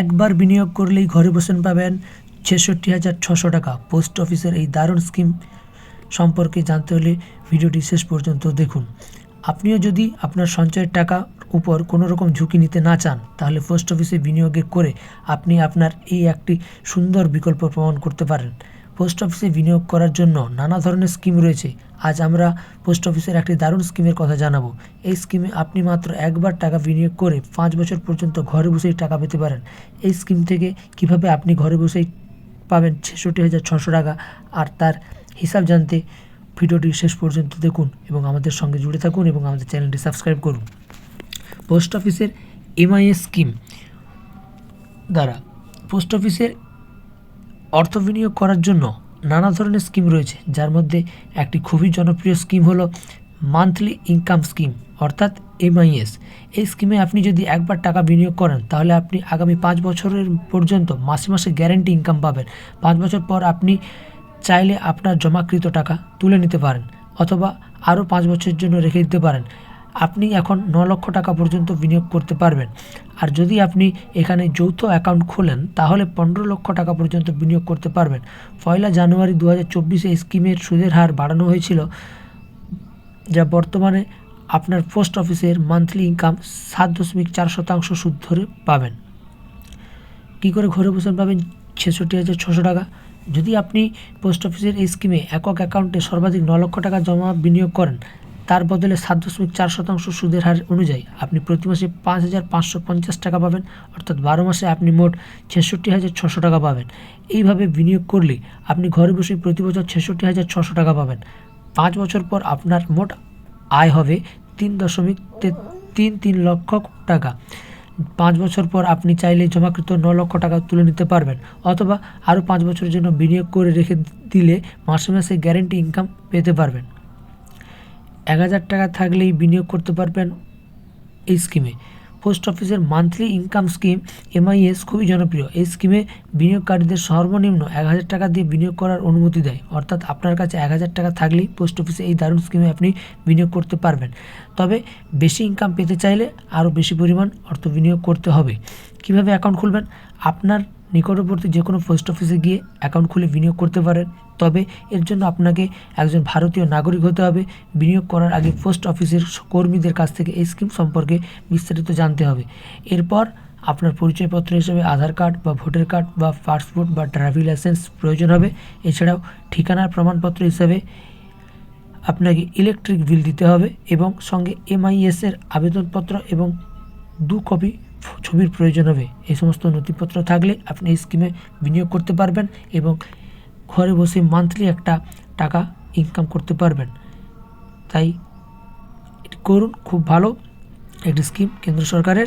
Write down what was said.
একবার বিনিয়োগ করলেই ঘরে বসেন পাবেন ছেষট্টি হাজার ছশো টাকা। পোস্ট অফিসের এই দারুণ স্কিম সম্পর্কে জানতে হলে ভিডিওটি শেষ পর্যন্ত দেখুন। আপনিও যদি আপনার সঞ্চয়ের টাকা উপর কোনো রকম ঝুঁকি নিতে না চান, তাহলে পোস্ট অফিসে বিনিয়োগে করে আপনি আপনার এই একটি সুন্দর বিকল্প প্রমাণ করতে পারেন। পোস্ট অফিসে বিনিয়োগ করার জন্য নানা ধরনের স্কিম রয়েছে। আজ আমরা পোস্ট অফিসের একটি দারুণ স্কিমের কথা জানাব। এই স্কিমে আপনি মাত্র একবার টাকা বিনিয়োগ করে পাঁচ বছর পর্যন্ত ঘরে বসেই টাকা পেতে পারেন। এই স্কিম থেকে কীভাবে আপনি ঘরে বসেই পাবেন ছেষট্টি হাজার ছশো টাকা, আর তার হিসাব জানতে ভিডিওটি শেষ পর্যন্ত দেখুন এবং আমাদের সঙ্গে জুড়ে থাকুন এবং আমাদের চ্যানেলটি সাবস্ক্রাইব করুন। পোস্ট অফিসের এমআইএস স্কিম দ্বারা পোস্ট অফিসের অর্থ বিনিয়োগ করার জন্য নানা ধরনের স্কিম রয়েছে, যার মধ্যে একটি খুবই জনপ্রিয় স্কিম হলো মান্থলি ইনকাম স্কিম অর্থাৎ এমআইএস এই স্কিমে আপনি যদি একবার টাকা বিনিয়োগ করেন, তাহলে আপনি আগামী পাঁচ বছরের পর্যন্ত মাসে মাসে গ্যারেন্টি ইনকাম পাবেন। পাঁচ বছর পর আপনি চাইলে আপনার জমাকৃত টাকা তুলে নিতে পারেন, অথবা আরও পাঁচ বছরের জন্য রেখে দিতে পারেন। আপনি এখন ন লক্ষ টাকা পর্যন্ত বিনিয়োগ করতে পারবেন। আর যদি আপনি এখানে যৌথ অ্যাকাউন্ট খোলেন, তাহলে পনেরো লক্ষ টাকা পর্যন্ত বিনিয়োগ করতে পারবেন। পয়লা জানুয়ারি দু হাজার চব্বিশে স্কিমের সুদের হার বাড়ানো হয়েছিল, যা বর্তমানে আপনার পোস্ট অফিসের মান্থলি ইনকাম সাত দশমিক চার শতাংশ সুদ ধরে পাবেন। কী করে ঘরে বসে পাবেন ছেষট্টি হাজার ছশো টাকা? যদি আপনি পোস্ট অফিসের এই স্কিমে একক অ্যাকাউন্টে সর্বাধিক ন লক্ষ টাকা জমা বিনিয়োগ করেন তার বদলে সাত দশমিক চার শতাংশ সুদের হার অনুযায়ী আপনি প্রতি মাসে পাঁচ হাজার পাঁচশো পঞ্চাশ টাকা পাবেন, অর্থাৎ বারো মাসে আপনি মোট ছেষট্টি হাজার ছশো টাকা পাবেন। এইভাবে বিনিয়োগ করলে আপনি ঘরে বসে প্রতি বছর ছেষট্টি হাজার ছশো টাকা পাবেন। পাঁচ বছর পর আপনার মোট আয় হবে তিন দশমিক তিন তিন লক্ষ টাকা। পাঁচ বছর পর আপনি চাইলে জমাকৃত ন লক্ষ টাকা তুলে নিতে পারবেন, অথবা আরও পাঁচ বছরের জন্য বিনিয়োগ করে রেখে দিলে মাসে মাসে গ্যারেন্টি ইনকাম পেতে পারবেন। এক হাজার টাকা থাকলেই বিনিয়োগ করতে পারবেন এই স্কিমে পোস্ট অফিসের মান্থলি ইনকাম স্কিম এমআইএস খুবই জনপ্রিয়। এই স্কিমে বিনিয়োগকারীদের সর্বনিম্ন এক হাজার টাকা দিয়ে বিনিয়োগ করার অনুমতি দেয়। অর্থাৎ আপনার কাছে এক হাজার টাকা থাকলেই পোস্ট অফিসে এই দারুণ স্কিমে আপনি বিনিয়োগ করতে পারবেন। তবে বেশি ইনকাম পেতে চাইলে আরও বেশি পরিমাণ অর্থ বিনিয়োগ করতে হবে। কীভাবে অ্যাকাউন্ট খুলবেন? আপনার নিকটবর্তী যে কোনো পোস্ট অফিসে গিয়ে অ্যাকাউন্ট খুলে বিনিয়োগ করতে পারেন। তবে এর জন্য আপনাকে একজন ভারতীয় নাগরিক হতে হবে। বিনিয়োগ করার আগে পোস্ট অফিসের কর্মীদের কাছ থেকে এই স্কিম সম্পর্কে বিস্তারিত জানতে হবে। এরপর আপনার পরিচয়পত্র হিসেবে আধার কার্ড বা ভোটার কার্ড বা পাসপোর্ট বা ড্রাইভিং লাইসেন্স প্রয়োজন হবে। এছাড়াও ঠিকানার প্রমাণপত্র হিসেবে আপনাকে ইলেকট্রিক বিল দিতে হবে এবং সঙ্গে এমআইএস এর আবেদনপত্র এবং দু কপি ছবির প্রয়োজন হবে। এই সমস্ত নথিপত্র থাকলে আপনি এই স্কিমে বিনিয়োগ করতে পারবেন এবং ঘরে বসে মান্থলি একটা টাকা ইনকাম করতে পারবেন। তাই এটি করুন, খুব ভালো। একটি স্কিম কেন্দ্র সরকারের